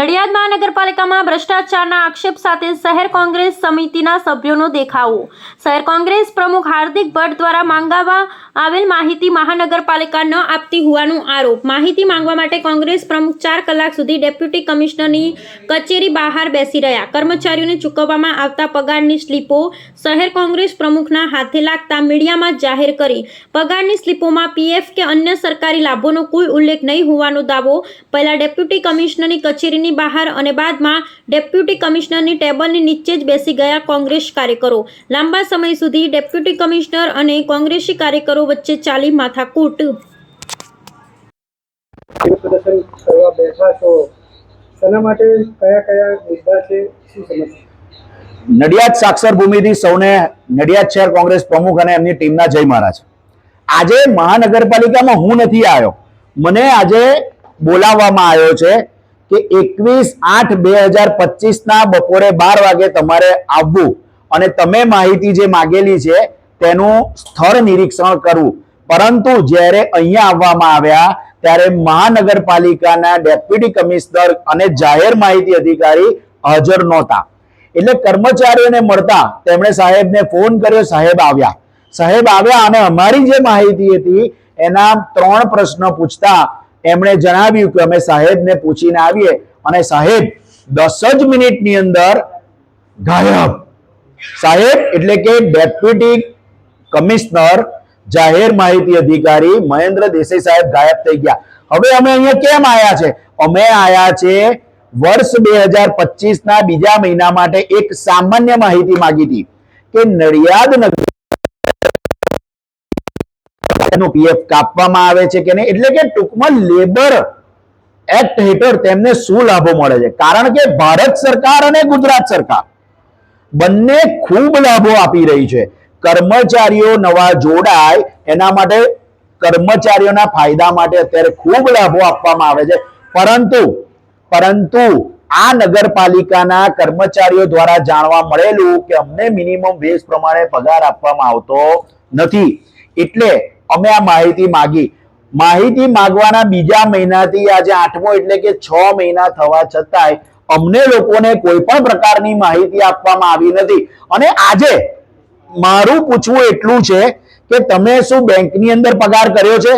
નડિયાદ મહાનગરપાલિકામાં ભ્રષ્ટાચારના આક્ષેપ સાથે શહેર કોંગ્રેસ સમિતિના સભ્યોનો દેખાવો. શહેર કોંગ્રેસ પ્રમુખ હાર્દિક ભટ્ટ દ્વારા માંગવા આવેલ માહિતી મહાનગરપાલિકા ન આપતી હોવાનો આરોપ. માહિતી માંગવા માટે કોંગ્રેસ પ્રમુખ ચાર કલાક સુધી ડેપ્યુટી કમિશનરની કચેરી બહાર બેસી રહ્યા. કર્મચારીઓને ચૂકવવામાં આવતા પગારની સ્લીપો શહેર કોંગ્રેસ પ્રમુખના હાથે લાગતા મીડિયામાં જાહેર કરી. પગારની સ્લીપોમાં પીએફ કે અન્ય સરકારી લાભોનો કોઈ ઉલ્લેખ નહીં હોવાનો દાવો પહેલા ડેપ્યુટી કમિશનરની કચેરીની બહાર અને બાદમાં ડેપ્યુટી કમિશનરની ટેબલની નીચે જ બેસી ગયા કોંગ્રેસ કાર્યકરો. લાંબા સમય સુધી ડેપ્યુટી કમિશનર અને કોંગ્રેસી કાર્યકરો વચ્ચે ચાલી માથાકૂટ. પ્રદર્શન કરવા બેઠા છો. તેના માટે કયા કયા મુદ્દા છે? શું સમસ્યા? નડિયાદ સાક્ષર ભૂમિથી સૌને નડિયાદ શહેર કોંગ્રેસ પ્રમુખ અને એમની ટીમના જય મહારાજ. આજે મહાનગરપાલિકામાં હું નથી આવ્યો. મને આજે બોલાવવામાં આવ્યો છે કે એકવીસ આઠ બે હજાર પચીસના બપોરે બાર વાગે તમારે આવવું. અને તમે માહિતી જે માગેલી છે, તેનું સ્થળ નિરીક્ષણ કરવું. પરંતુ જ્યારે અહીંયા આવવામાં આવ્યા, ત્યારે મહાનગરપાલિકાના ડેપ્યુટી કમિશનર અને જાહેર માહિતી અધિકારી હાજર નહોતા. એટલે કર્મચારીઓને મળતા તેમણે સાહેબને ફોન કર્યો, સાહેબ આવ્યા. સાહેબ આવ્યા અને અમારી જે માહિતી હતી, એના ત્રણ પ્રશ્ન પૂછતા એમણે જણાવ્યું કે અમે સાહેબને પૂછીને આવીએ અને સાહેબ, દસ જ મિનિટની અંદર ગાયબ. સાહેબ, એટલે કે ડેપ્યુટી કમિશનર, જાહેર માહિતી અધિકારી મહેન્દ્ર દેસાઈ સાહેબ ગાયબ થઈ ગયા. હવે અમે અહીંયા કેમ આયા છે? અમે આયા છે વર્ષ બે હજાર ના બીજા મહિના માટે એક સામાન્ય માહિતી માંગી હતી કે નડિયાદ નગર એનું પીએફ કાપવામાં આવે છે કે નહીં? એટલે કે ટૂંકમાં લેબર એક્ટ હેઠળ તેમને શું લાભો મળે છે? કારણ કે ભારત સરકાર અને ગુજરાત સરકાર બંને ખૂબ લાભો આપી રહી છે. કર્મચારીઓ નવા જોડાય એના માટે કર્મચારીઓના ફાયદા માટે અત્યારે ખૂબ લાભો આપવામાં આવે છે. પરંતુ પરંતુ આ નગરપાલિકાના કર્મચારીઓ દ્વારા જાણવા મળેલું કે અમને મિનિમમ વેજ પ્રમાણે પગાર આપવામાં આવતો નથી. એટલે અમે આ માહિતી માગી. માહિતી માગવાના બીજા મહિનાથી આજે આઠમો એટલે કે છ મહિના થવા છતાંય અમને લોકોને કોઈ પણ પ્રકારની માહિતી આપવામાં આવી નથી. અને આજે મારું પૂછવું એટલું છે કે તમે શું બેંકની અંદર પગાર કર્યો છે?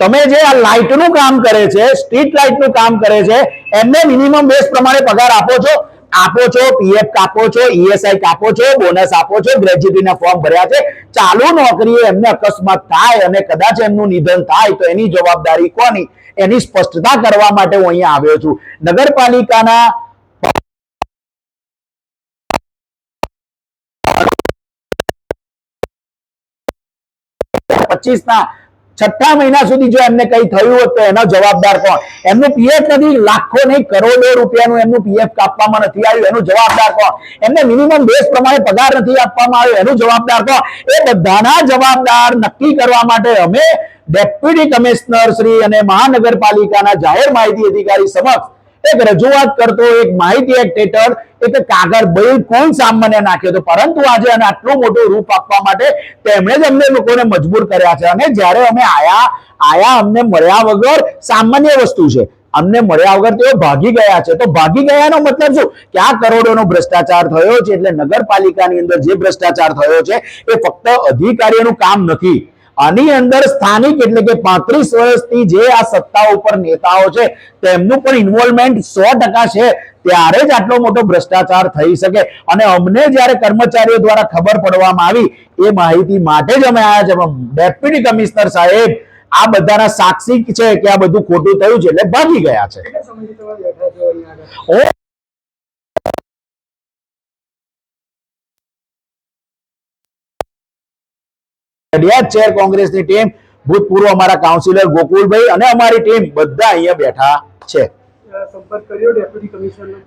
તમે જે આ લાઇટનું કામ કરે છે, સ્ટ્રીટ લાઇટનું કામ કરે છે, એમને મિનિમમ બેઝ પ્રમાણે પગાર આપો છો? આપો છો પીએફ કાપો છો ઈએસઆઈ કાપો છો બોનસ આપો છો ગ્રેજ્યુટીના ફોર્મ ભર્યા છે. ચાલુ નોકરીએ એમને અકસ્માત થાય અને કદાચ એમનું નિધન થાય તો એની જવાબદારી કોની? એની સ્પષ્ટતા કરવા માટે હું અહીંયા આવ્યો છું. નગરપાલિકાના પચીસ ના છઠ્ઠા મહિના સુધી જો એમને કઈ થયું હોત તો એનો જવાબદાર કોણ? એમનું પીએફ નથી, લાખો નહીં, કરોડો રૂપિયાનું એમનું પીએફ કાપવામાં નથી આવ્યું. એનું જવાબદાર કોણ? એમને મિનિમમ બેઝ પ્રમાણે પગાર નથી આપવામાં આવ્યો. એનું જવાબદાર કોણ? એ બધાના જવાબદાર નક્કી કરવા માટે અમે ડેપ્યુટી કમિશનર શ્રી અને મહાનગરપાલિકાના જાહેર માહિતી અધિકારી સમક્ષ એક રજૂઆત કરતો એક માહિતી એક્ટ હેઠળ એક કાગળ બિલકુલ સામાન્ય નાખ્યો હતો. પરંતુ આજે અને આટલું મોટું રૂપ આપવા માટે તેમણે જ અમને લોકોને મજબૂર કર્યા છે. અને જ્યારે અમે આયા આયા અમને મળ્યા વગર સામાન્ય વસ્તુ છે. અમને મળ્યા વગર તેઓ ભાગી ગયા છે. તો ભાગી ગયાનો મતલબ શું? કે આ કરોડોનો ભ્રષ્ટાચાર થયો છે. એટલે નગરપાલિકાની અંદર જે ભ્રષ્ટાચાર થયો છે, એ ફક્ત અધિકારીઓનું કામ નથી. આની અંદર સ્થાનિક એટલે કે પાંત્રીસ વર્ષથી જે આ સત્તા ઉપર નેતાઓ છે તેમનું પણ ઇન્વોલ્વમેન્ટ સો ટકા છે. ત્યારે જ આટલો મોટો ભ્રષ્ટાચાર થઈ શકે. અને અમને જ્યારે કર્મચારીઓ દ્વારા ખબર પડવામાં આવી એ માહિતી માટે જ અમે આવ્યા છે ડેપ્યુટી કમિશનર સાહેબ આ બધાના સાક્ષી છે કે આ બધું ખોટું થયું છે એટલે ભાગી ગયા છે. નડિયાદ શહેર કોંગ્રેસની ટીમ ભૂતપૂર્વ અમારા કાઉન્સિલર ગોકુલભાઈ અને અમારી ટીમ બધા અહીંયા બેઠા છે.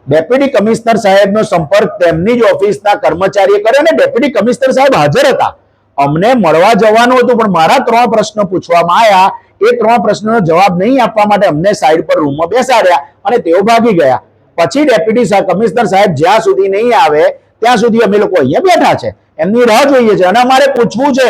ડેપ્યુટી કમિશનર સાહેબનો સંપર્ક તેમની જ ઓફિસના કર્મચારીએ કર્યો અને ડેપ્યુટી કમિશનર સાહેબ હાજર હતા. અમને મળવા જવાનું હતું પણ મારા ત્રણ પ્રશ્નો પૂછવામાં આવ્યા. એ ત્રણ પ્રશ્નોનો જવાબ નહીં આપવા માટે અમને સાઈડ પર રૂમમાં બેસાડ્યા અને તેઓ ભાગી ગયા. પછી ડેપ્યુટી કમિશનર સાહેબ જ્યાં સુધી નહીં આવે ત્યાં સુધી અમે લોકો અહીંયા બેઠા છે. એમની રાહ જોઈએ છે અને અમારે પૂછવું છે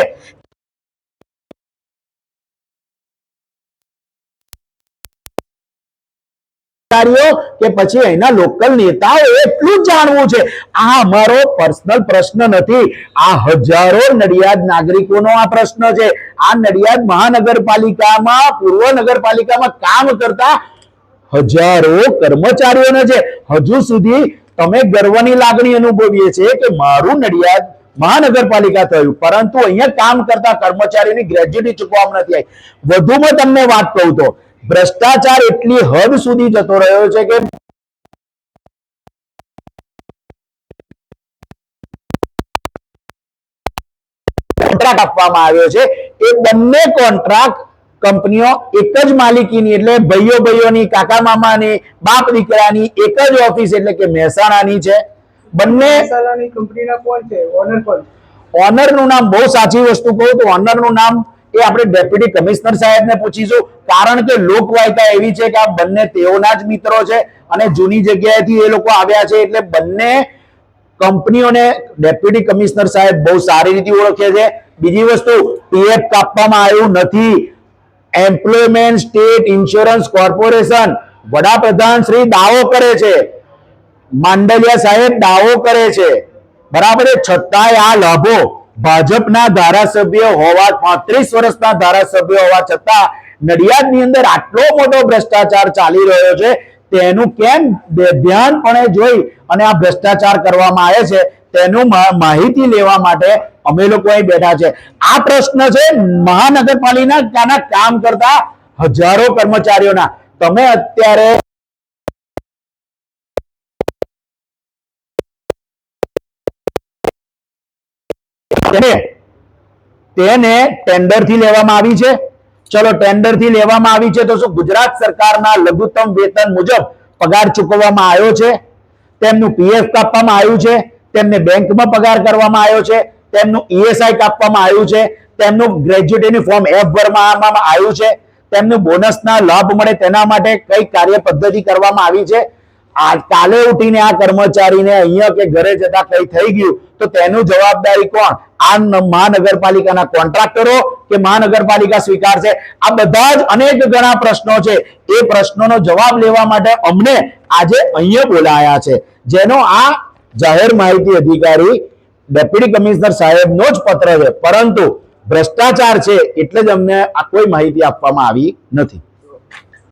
અધિકારીઓ કે પછી અહીંના લોકલ નેતાઓ એટલું જાણવું છે. આ અમારો પર્સનલ પ્રશ્ન નથી. આ હજારો નડિયાદ નાગરિકોનો આ પ્રશ્ન છે. આ નડિયાદ મહાનગરપાલિકામાં, પૂર્વ નગરપાલિકામાં કામ કરતા હજારો કર્મચારીઓને છે. હજુ સુધી તમે ગર્વની લાગણી અનુભવીએ છીએ કે મારું નડિયાદ મહાનગરપાલિકા થયું. પરંતુ અહીંયા કામ કરતા કર્મચારીઓની ગ્રેજ્યુટી ચૂકવવામાં નથી આવી. વધુમાં તમને વાત કહું તો ભ્રષ્ટાચાર એટલી હદ સુધી જતો રહ્યો છે કે કોન્ટ્રાક્ટ આપવામાં આવ્યો છે. એ બંને કોન્ટ્રાક્ટ કંપનીઓ એક જ માલિકીની એટલે ભાઈઓ ભાઈઓની કાકા મામાની બાપ દીકરાની એક જ ઓફિસ એટલે કે મહેસાણાની છે. બંને મહેસાણાની કંપનીના કોણ છે? ઓનર કોણ ઓનરનું નામ બહુ સાચી વસ્તુ કહું તો ઓનરનું નામ એ આપણે ડેપ્યુટી કમિશનર સાહેબને પૂછીશું. કારણ કે લોકવાયકા એવી છે કે આ બંને તેઓના જ મિત્રો છે અને જૂની જગ્યાએથી એ લોકો આવ્યા છે એટલે બંને કંપનીઓને ડેપ્યુટી કમિશનર સાહેબ બહુ સારી રીતે ઓળખે છે. બીજી વસ્તુ પીએફ કાપવામાં આવ્યું નથી. એમ્પ્લોયમેન્ટ સ્ટેટ ઇન્સ્યોરન્સ કોર્પોરેશન વડાપ્રધાન શ્રી દાવો કરે છે. માંડલિયા સાહેબ દાવો કરે છે. બરાબર છતાંય આ લાભો ભાજપના ધારાસભ્ય હોવા, પાંત્રીસ વર્ષના ધારાસભ્ય હોવા છતાં નડિયાદની અંદર આટલો મોટો ભ્રષ્ટાચાર ચાલી રહ્યો છે. તેનું કેમ ધ્યાનપણે જોઈ અને આ ભ્રષ્ટાચાર કરવામાં આવે છે, તેનું માહિતી લેવા માટે અમે લોકો અહીં બેઠા છે. આ પ્રશ્ન છે, મહાનગરપાલિકાના કામ કરતા હજારો કર્મચારીઓના. તમે અત્યારે તેને તેને ટેન્ડરથી લેવામાં આવી છે. ચલો ટેન્ડરથી લેવામાં આવી છે તો શું? ગુજરાત સરકારના લઘુત્તમ વેતન મુજબ પગાર ચૂકવવામાં આવ્યો છે. તેમનું પીએફ કાપવામાં આવ્યું છે. તેમને બેંકમાં પગાર કરવામાં આવ્યો છે. તેમનું ઈએસઆઈ કાપવામાં આવ્યું છે. તેમનું ગ્રેજ્યુએટીની ફોર્મ એફ ભરવામાં આવ્યું છે. તેમનું બોનસના લાભ મળે તેના માટે કઈ કાર્ય પદ્ધતિ કરવામાં આવી છે? આ કાલે ઉઠીને આ કર્મચારીને અહીંયા કે ઘરે જતા કઈ થઈ ગયું, તો તેનું જવાબદારી કોણ? આ મહાનગરપાલિકાના કોન્ટ્રાક્ટરો કે મહાનગરપાલિકા સ્વીકારશે આ બધા જ અનેક ઘણા પ્રશ્નો છે. એ પ્રશ્નોનો જવાબ લેવા માટે અમને આજે અહીંયા બોલાયા છે. જેનો આ જાહેર માહિતી અધિકારી ડેપ્યુટી કમિશનર સાહેબનો જ પત્ર છે. પરંતુ ભ્રષ્ટાચાર છે એટલે જ અમને આ કોઈ માહિતી આપવામાં આવી નથી.